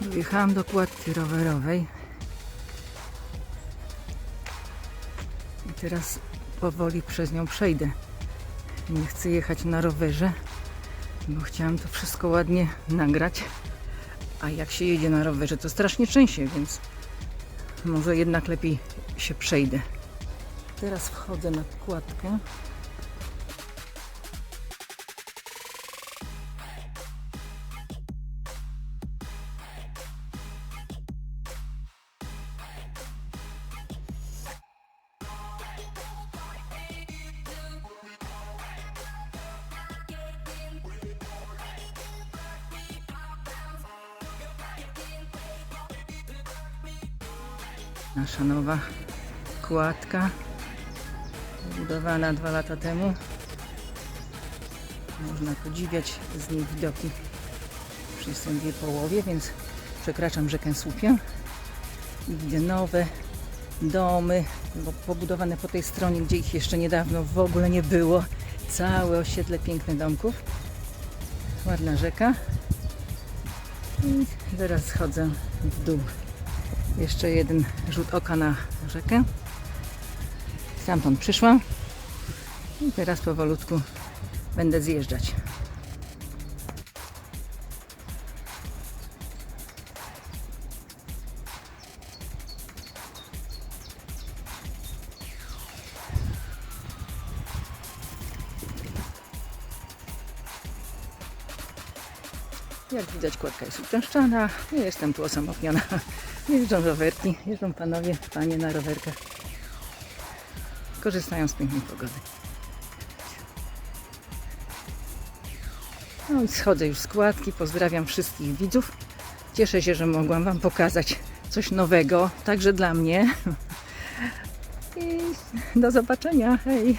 Dojechałam do kładki rowerowej. I teraz powoli przez nią przejdę. Nie chcę jechać na rowerze, bo chciałam to wszystko ładnie nagrać. A jak się jedzie na rowerze, to strasznie trzęsie, więc może jednak lepiej się przejdę. Teraz wchodzę na kładkę. Nasza nowa kładka, wybudowana dwa lata temu. Można podziwiać z niej widoki. Już w jej połowie, więc przekraczam rzekę Słupię i widzę nowe domy, pobudowane po tej stronie, gdzie ich jeszcze niedawno w ogóle nie było. Całe osiedle pięknych domków. Ładna rzeka. I zaraz schodzę w dół. Jeszcze jeden rzut oka na rzekę. Stamtąd przyszłam. I teraz powolutku będę zjeżdżać. Jak widać, kładka jest uczęszczana. Nie jestem tu osamotniona. Jeżdżą rowerki, jeżdżą panowie, panie na rowerkach. Korzystają z pięknej pogody. No schodzę już z kładki. Pozdrawiam wszystkich widzów. Cieszę się, że mogłam Wam pokazać coś nowego, także dla mnie. I do zobaczenia. Hej!